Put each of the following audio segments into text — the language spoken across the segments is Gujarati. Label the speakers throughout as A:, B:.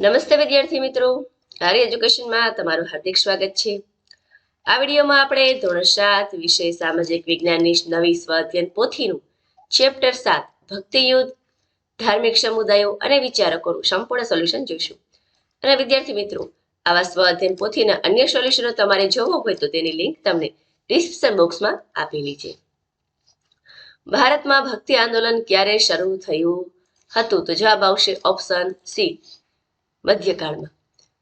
A: નમસ્તે વિદ્યાર્થી મિત્રો. હારી એજ્યુકેશનમાં તમારું હાર્દિક સ્વાગત છે. આ વિડીયોમાં આપણે ધોરણ સાત વિષય સામાજિક વિજ્ઞાનની નવી સ્વ અધ્યયન પોથીનું ચેપ્ટર સાત, ભક્તિયુદ્ધ, ધાર્મિક સમુદાયો અને વિચારકોનું સંપૂર્ણ સોલ્યુશન જોઈશું. અને વિદ્યાર્થી મિત્રો, આવા સ્વ અધ્યયન પોથીના અન્ય સોલ્યુશનો તમારે જોવો હોય તો તેની લિંક તમને ડિસ્ક્રિપ્શન બોક્સમાં આપેલી છે. ભારતમાં ભક્તિ આંદોલન ક્યારે શરૂ થયું હતું? તો જવાબ આવશે ઓપ્શન સી મધ્યકાળમાં.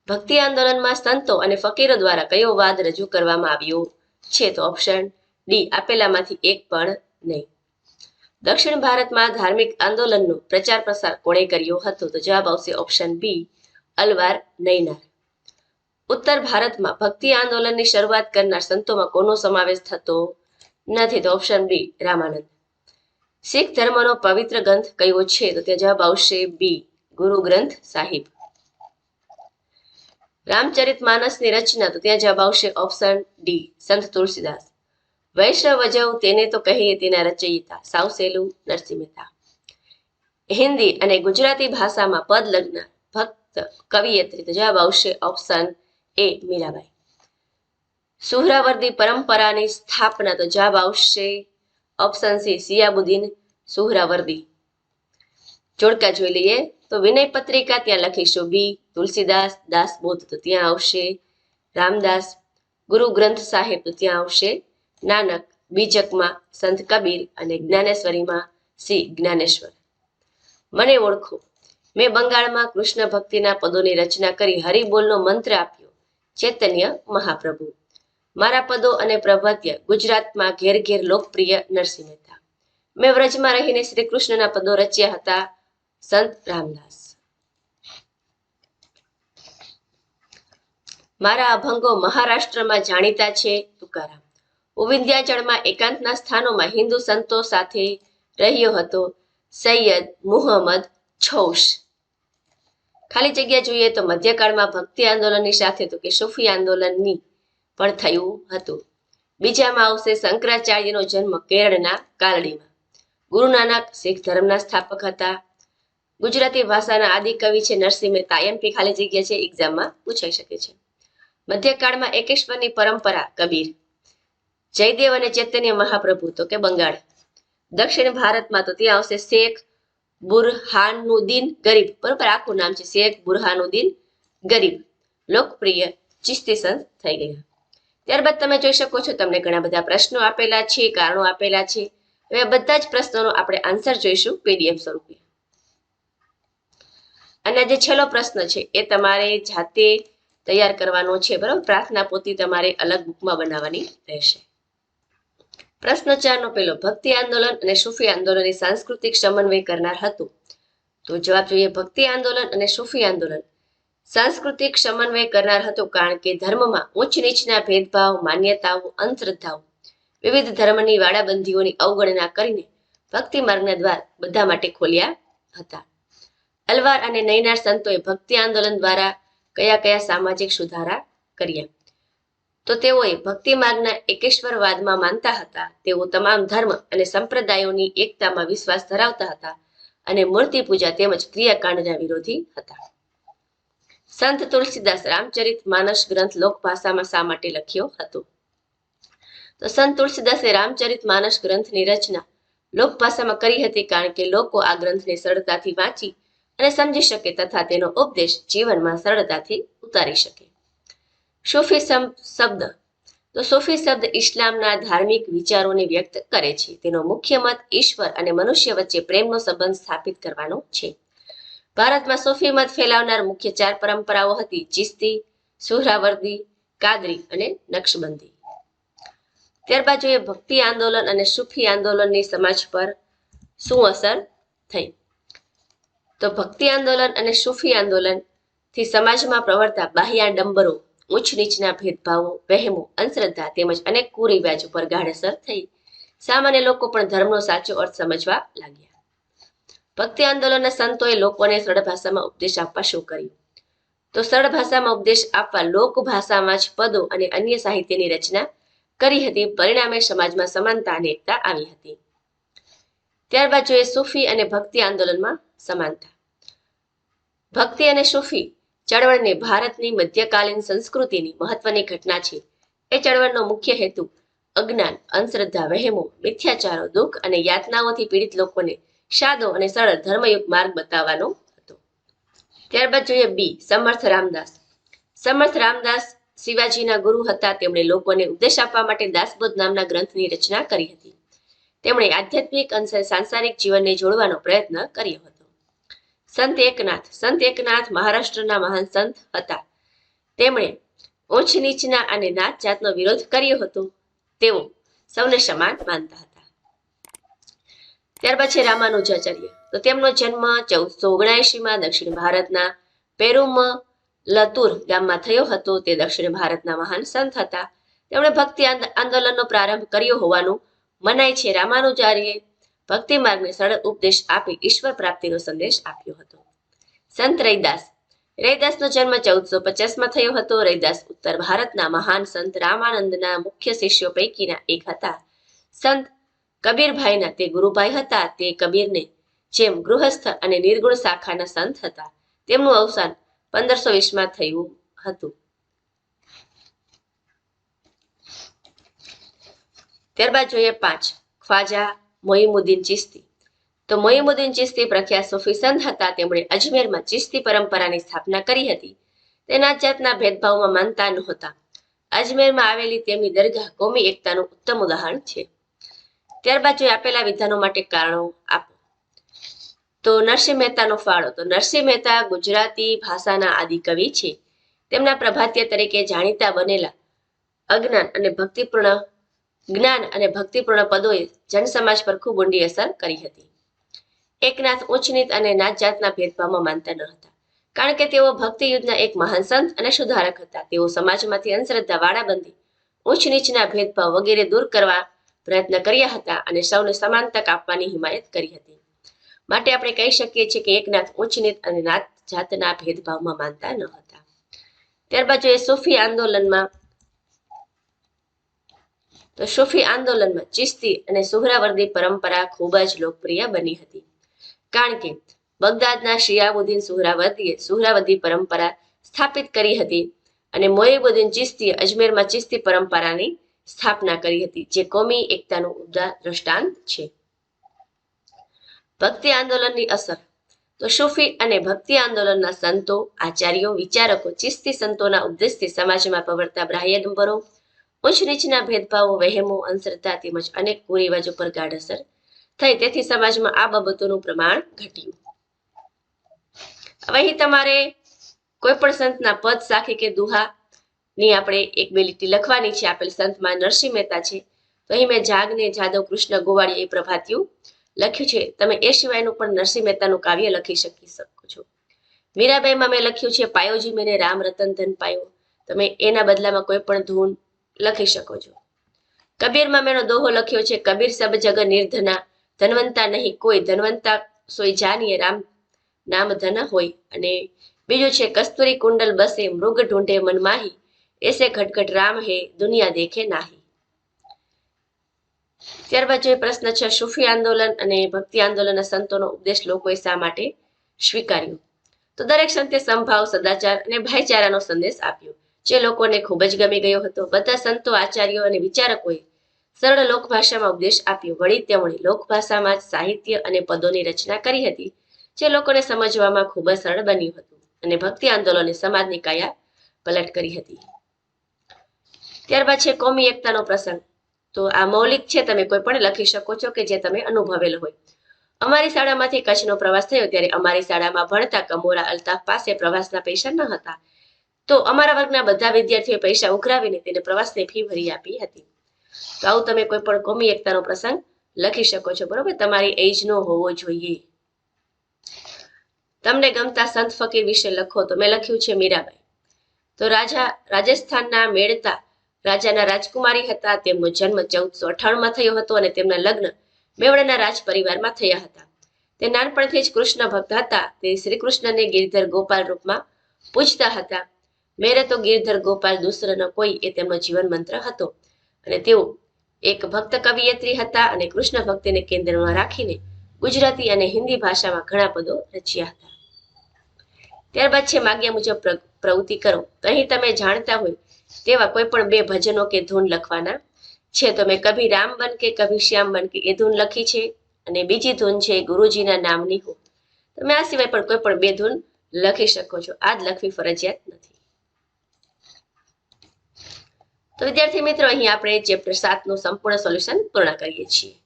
A: ભક્તિ આંદોલનમાં સંતો અને ફકીરો દ્વારા કયો વાદ રજૂ કરવામાં આવ્યો? છે તો ઓપ્શન ડી, આપેલામાંથી એક પણ નહીં. દક્ષિણ ભારતમાં ધાર્મિક આંદોલનનો પ્રચાર પ્રસાર કોણે કર્યો હતો? તો જવાબ આવશે ઓપ્શન બી, અલવાર નૈનાર. ઉત્તર ભારતમાં ભક્તિ આંદોલનની શરૂઆત કરનાર સંતોમાં કોનો સમાવેશ થતો નથી? તો ઓપ્શન બી, રામાનંદ. શીખ ધર્મનો પવિત્ર ગ્રંથ કયો છે? તો તે જવાબ આવશે બી, ગુરુ ગ્રંથ સાહિબ. રામચરિત માનસની રચના તો ત્યાં જવાબ આવશે ઓપ્શન ડી સંત તુલસીદાસ. વૈષ્ણવ વજવ તેને તો કહીએ તેના રચયિતા સાવ સેલું નરસિંહ મહેતા હિન્દી અને ગુજરાતી ભાષામાં પદ લગ્ન ભક્ત કવિયત્રી તો જવાબ આવશે ઓપ્શન એ મીરાબાઈ. સુહરાવર્દી પરંપરાની સ્થાપના તો જવાબ આવશે ઓપ્શન સી સિયાબુદ્દીન સુહરાવર્દી. જોડકા જોઈ લઈએ તો વિનય પત્રિકા ત્યાં લખીશું. બી તુલસીદાસ દાસ બોધ તો ત્યાં આવશે. રામદાસ ગુરુ ગ્રંથ સાહેબ તો ત્યાં આવશે. નાનક, બીજકમાં, સંત કબીર અને જ્ઞાનેશ્વરીમાં શ્રી જ્ઞાનેશ્વર. મને ઓળખો. મેં બંગાળમાં કૃષ્ણ ભક્તિના પદોની રચના કરી હરિબોલનો મંત્ર આપ્યો, ચૈતન્ય મહાપ્રભુ. મારા પદો અને પ્રભત્ય ગુજરાતમાં ઘેર ઘેર લોકપ્રિય નરસિંહ મહેતા. મેં વ્રજમાં રહીને શ્રી કૃષ્ણના પદો રચ્યા હતા, સંત રામદાસ. મારા અભંગો મહારાષ્ટ્રમાં જાણીતા છે, તુકારામ. ઉવિંધ્યાચળમાં એકાંતના સ્થાનોમાં હિન્દુ સંતો સાથે રહ્યો હતો, સૈયદ મુહમ્મદ છૌશ. ખાલી જગ્યા જોઈએ તો મધ્યકાળમાં ભક્તિ આંદોલનની સાથે તો કે સુફી આંદોલનની પણ થયું હતું. બીજામાં આવશે શંકરાચાર્યનો જન્મ કેરળના કાલડીમાં. ગુરુ નાનક શીખ ધર્મના સ્થાપક હતા. ગુજરાતી ભાષાના આદિ કવિ છે નરસિંહ મહેતા. એમપી ખાલી જગ્યા છે એક્ઝામમાં પૂછાઈ શકે છે. મધ્યકાળમાં એકેશ્વરની પરંપરા, કબીર. જયદેવ અને ચૈતન્ય મહાપ્રભુ, તો કે બંગાળ. દક્ષિણ ભારતમાં તો ત્યાં આવશે શેખ બુરહાનુદ્દીન ગરીબ. બરોબર, આખું નામ છે શેખ બુરહાનુદ્દીન ગરીબ. લોકપ્રિય ચિસ્તી સંત થઈ ગયા. ત્યારબાદ તમે જોઈ શકો છો, તમને ઘણા બધા પ્રશ્નો આપેલા છે, કારણો આપેલા છે. હવે બધા જ પ્રશ્નોનો આપણે આન્સર જોઈશું પીડીએફ સ્વરૂપે. અને જે છેલ્લો પ્રશ્ન છે, એ તમારે જાતે તૈયાર કરવાનો છે, બરાબર? પ્રાર્થના પોતી તમારે અલગ બુકમાં બનાવવાની રહેશે. પ્રશ્ન ચારનો પેલો ભક્તિ આંદોલન અને સુફી આંદોલનની સાંસ્કૃતિક સમન્વય કરનાર હતું. તો જવાબ જોઈએ, ભક્તિ આંદોલન અને સુફી આંદોલન. સાંસ્કૃતિક સમન્વય કરનાર હતું કારણ કે ધર્મમાં ઉચ્ચ નીચના ભેદભાવ, માન્યતાઓ, અંધશ્રદ્ધાઓ, વિવિધ ધર્મની વાડાબંધીઓની અવગણના કરીને ભક્તિ માર્ગના દ્વાર બધા માટે ખોલ્યા હતા. અલવાર અને નૈનાર સંતોએ ભક્તિ આંદોલન દ્વારા કયા કયા સામાજિક સુધારા કર્યા તો તેઓએ ભક્તિ માર્ગના એકેશ્વરવાદમાં માનતા હતા. તેઓ તમામ ધર્મ અને સંપ્રદાયોની એકતામાં વિશ્વાસ ધરાવતા હતા અને મૂર્તિ પૂજા તેમજ ક્રિયાકાંડના વિરોધી હતા. સંત તુલસીદાસ રામચરિત માનસ ગ્રંથ લોકભાષામાં શા માટે લખ્યો હતો? તો સંત તુલસીદાસે રામચરિત માનસ ગ્રંથની રચના લોકભાષામાં કરી હતી કારણ કે લોકો આ ગ્રંથને સરળતાથી વાંચી અને સમજી શકે તથા તેનો ઉપદેશ જીવનમાં સરળતાથી ઉતારી શકે. સૂફી શબ્દ. તો સૂફી શબ્દ ઇસ્લામના ધાર્મિક વિચારોને વ્યક્ત કરે છે. તેનો મુખ્ય મત ઈશ્વર અને મનુષ્ય વચ્ચે પ્રેમનો સંબંધ સ્થાપિત કરવાનો છે. ભારતમાં સૂફી મત ફેલાવનાર મુખ્ય ચાર પરંપરાઓ હતી ચિસ્તી, સુહરાવર્દી, કાદરી અને નક્શબંધી. ત્યારબાદ જોઈએ ભક્તિ આંદોલન અને સૂફી આંદોલનની સમાજ પર શું અસર થઈ? તો ભક્તિ આંદોલન અને સૂફી આંદોલનથી સમાજમાં પ્રવર્તા બાહ્યાડંબરો ઉચ્ચ નીચના ભેદભાવો, વહેમો, અંધશ્રદ્ધા તેમજ અનેક કુરિવાજ પર ગાઢ અસર થઈ સામાન્ય લોકો પણ ધર્મનો સાચો અર્થ સમજવા લાગ્યા. ભક્તિ આંદોલનના સંતોએ લોકોને સરળ ભાષામાં ઉપદેશ આપવા શું કર્યું? તો સરળ ભાષામાં ઉપદેશ આપવા લોક ભાષામાં જ પદો અને અન્ય સાહિત્યની રચના કરી હતી. પરિણામે સમાજમાં સમાનતા અને એકતા આવી હતી. ત્યારબાદ જોઈએ સૂફી અને ભક્તિ આંદોલનમાં સમાનતા. ભક્તિ અને સૂફી ચળવળને ભારતની મધ્યકાલીન સંસ્કૃતિની મહત્વની ઘટના છે. એ ચળવળનો મુખ્ય હેતુ અજ્ઞાન, અંધશ્રદ્ધા, વહેમો, મિથ્યાચારો, દુઃખ અને યાતનાઓથી પીડિત લોકોને સાદો અને સરળ ધર્મયુક્ત માર્ગ બતાવવાનો હતો. ત્યારબાદ જોઈએ બી સમર્થ રામદાસ. સમર્થ રામદાસ શિવાજીના ગુરુ હતા. તેમણે લોકોને ઉપદેશ આપવા માટે દાસબોધ નામના ગ્રંથની રચના કરી હતી. તેમણે આધ્યાત્મિક અંશે સાંસારિક જીવનને જોડવાનો પ્રયત્ન કર્યો હતો. સંત એકનાથ સંત એકનાથ મહારાષ્ટ્રના મહાન સંત હતા. તેમણે ઉચ્ચ નીચના અને નાત જાતનો વિરોધ કર્યો હતો. તેઓ સૌને સમાન માનતા હતા. ત્યારબાદ છે રામાનુજાચાર્ય તો તેમનો જન્મ ચૌદસો ઓગણાએસીમાં દક્ષિણ ભારતના પેરુમ લતુર ગામમાં થયો હતો. તે દક્ષિણ ભારતના મહાન સંત હતા. તેમણે ભક્તિ આંદ- આંદોલનનો પ્રારંભ કર્યો હોવાનું મનાય છે. રામાનુજાર્યે ભક્તિ માર્ગને સરળ ઉપદેશ આપી ઈશ્વર પ્રાપ્તિનો સંદેશ આપ્યો હતો. સંત રૈદાસ. રૈદાસનો જન્મ ચૌદસો પચાસમાં થયો હતો. રૈદાસ ઉત્તર ભારતના મહાન સંત રામાનંદના મુખ્ય શિષ્યો પૈકીના એક હતા. સંત કબીરભાઈના તે ગુરુભાઈ હતા. તે કબીરને જેમ ગૃહસ્થ અને નિર્ગુણ શાખાના સંત હતા. તેમનું અવસાન પંદરસો વીસમાં થયું હતું. ત્યારબાદ જોઈએ પાંચ. ખ્વાજા મોઈમુદ્દીન ચિસ્તી તો મોઈમુદ્દીન ચિસ્તી પ્રખ્યાત સૂફી સંત હતા. તેમણે અજમેરમાં ચિસ્તી પરંપરાની સ્થાપના કરી હતી. તેના જાતના ભેદભાવમાં માનતા નહોતા. અજમેરમાં આવેલી તેમની દરગાહ કોમી એકતાનું ઉત્તમ ઉદાહરણ છે. ત્યારબાદ જો આપેલા વિધાનો માટે કારણો આપો. તો નરસિંહ મહેતાનો ફાળો. તો નરસિંહ મહેતા ગુજરાતી ભાષાના આદિ કવિ છે. તેમના પ્રભાત્ય તરીકે જાણીતા બનેલા અજ્ઞાન અને ભક્તિપૂર્ણ જ્ઞાન અને ભક્તિપૂર્ણ પદોએ જનસમાજ પર ખૂબ ઊંડી અસર કરી હતી. એકનાથ ઉચ્ચ નીત અને નાત જાતના ભેદભાવમાં માનતા ન હતા. કારણ કે તેઓ ભક્તિ યુદ્ધના એક મહાન સંત અને સુધારક હતા. તેઓ સમાજમાંથી અંધશ્રદ્ધા વાળાબંધી ઉચ્ચ નીચના ભેદભાવ વગેરે દૂર કરવા પ્રયત્ન કર્યા હતા અને સૌને સમાન તક આપવાની હિમાયત કરી હતી. માટે આપણે કહી શકીએ છીએ કે એકનાથ ઉચ્ચ નીત અને નાત જાતના ભેદભાવમાં માનતા ન હતા. ત્યારબાદ જોઈએ સૂફી આંદોલનમાં તો સૂફી આંદોલનમાં ચિસ્તી અને સુહરાવર્દી પરંપરા ખૂબ જ લોકપ્રિય બની હતી. કારણ કે બગદાદના શિયાબુદ્દીન સુહરાવર્દીએ સુહરાવર્દી પરંપરા સ્થાપિત કરી હતી અને મોઈબુદ્દીન ચિસ્તી અજમેરમાં ચિસ્તી પરંપરાની સ્થાપના કરી હતી, જે કોમી એકતાનું ઉદાર દ્રષ્ટાંત છે. ભક્તિ આંદોલનની અસર. તો સૂફી અને ભક્તિ આંદોલનના સંતો, આચાર્યો, વિચારકો ચિસ્તી સંતોના ઉપદેશથી સમાજમાં પ્રવર્તા બાહ્યડંબરો ઉચ્ચ નીચના ભેદભાવો વહેમો અંધશ્રદ્ધા તેમજ અનેક કુરિવાજો પર ગાઢ થઈ. તેથી સમાજમાં આ બાબતોનું પ્રમાણ ઘટ્યું. અહીં તમારે કોઈ પણ સંતના પદ સાખી કે દુહા ની આપણે એક બે લીટી લખવાની છે. આપેલ સંતમાં નરસિંહ મહેતા છે. તો અહીં મેં જાગને જાદવ કૃષ્ણ ગોવાળી એ પ્રભાતિયું લખ્યું છે. તમે એ સિવાયનું પણ નરસિંહ મહેતાનું કાવ્ય લખી શકી શકો છો. મીરાબાઈમાં મેં લખ્યું છે, પાયોજી મેને રામ રતન ધન પાયો. તમે એના બદલામાં કોઈ પણ ધૂન લખી શકો છો. કબીરમાં મેનો દોહો લખ્યો છે, કબીર સબ જગ નિર્ધના, ધનવંતા નહીં, કોઈ ધનવંતા સોય જાનીએ રામ, નામ ધન હોય. અને બીજું છે, કસ્તુરી કુંડલ બસે, મૃગ ઢૂંઢે મન માહી, એસે ઘટઘટ રામ હે, દુનિયા દેખે નાહી. ત્યારબાદ જે પ્રશ્ન છે, સુફી આંદોલન અને ભક્તિ આંદોલનના સંતોનો ઉપદેશ લોકોએ શા માટે સ્વીકાર્યો? તો દરેક સંતે સંભાવ સદાચાર અને ભાઈચારાનો સંદેશ આપ્યો. જે લોકોને ખૂબ જ ગમી ગયો હતો. બધા સંતો, આચાર્યો અને વિચારકોએ સરળ લોકભાષામાં ઉપદેશ આપ્યો. વળી તેમણે લોકભાષામાં જ સાહિત્ય અને પદોની રચના કરી હતી, જે લોકોને સમજવામાં ખૂબ જ સરળ બન્યું હતું અને ભક્તિ આંદોલને સમાજની કાયા પલટ કરી હતી. ત્યારબાદ છે કોમી એકતાનો પ્રસંગ. તો આ મૌલિક છે, તમે કોઈ પણ લખી શકો છો કે જે તમે અનુભવેલો હોય. અમારી શાળામાંથી કચ્છનો પ્રવાસ થયો ત્યારે અમારી શાળામાં ભણતા કમોરા અલ્તાફ પાસે પ્રવાસના પૈસા ન હતા. તો અમારા વર્ગના બધા વિદ્યાર્થીઓએ પૈસા ઉઘરાવીને તેને પ્રવાસની ફી ભરી આપી હતી. તો આવું તમે કોઈ પણ કોમી એકતાનો પ્રસંગ લખી શકો છો, બરોબર? તમારી એજનો હોવો જોઈએ. તમને ગમતા સંત ફકીર વિશે લખો તો મેં લખ્યું છે મીરાબાઈ. તો રાજા, રાજસ્થાનના મેળતા રાજાના રાજકુમારી હતા, તેમનો જન્મ ચૌદસો અઠાણુંમાં થયો હતો અને તેમના લગ્ન મેવડાના રાજ પરિવારમાં થયા હતા. તે નાનપણથી જ કૃષ્ણ ભક્ત હતા. તે શ્રી કૃષ્ણને ગિરધર ગોપાલ રૂપમાં પૂજતા હતા. મેરે તો ગિરધર ગોપાલ દુસર કોઈ એ તેમનો જીવન મંત્ર હતો. અને તેઓ એક ભક્ત કવિયત્રી હતા અને કૃષ્ણ ભક્તિને કેન્દ્રમાં રાખીને ગુજરાતી અને હિન્દી ભાષામાં ઘણા પદો રચ્યા હતા. ત્યારબાદ છે, માગ્યા મુજબ પ્રવૃત્તિ કરો. તો અહીં તમે જાણતા હોય તેવા કોઈ પણ બે ભજનો કે ધૂન લખવાના. છે, તો મેં કભી રામ બન કે કભી શ્યામ બન કે એ ધૂન લખી છે અને બીજી ધૂન છે ગુરુજીના નામની હો. તમે આ સિવાય પણ કોઈ પણ બે ધૂન લખી શકો છો. આ જ લખવી ફરજિયાત નથી. તો વિદ્યાર્થી મિત્રો અહીં આપણે ચેપ્ટર સાતનું સંપૂર્ણ સોલ્યુશન પૂર્ણ કરીએ છીએ.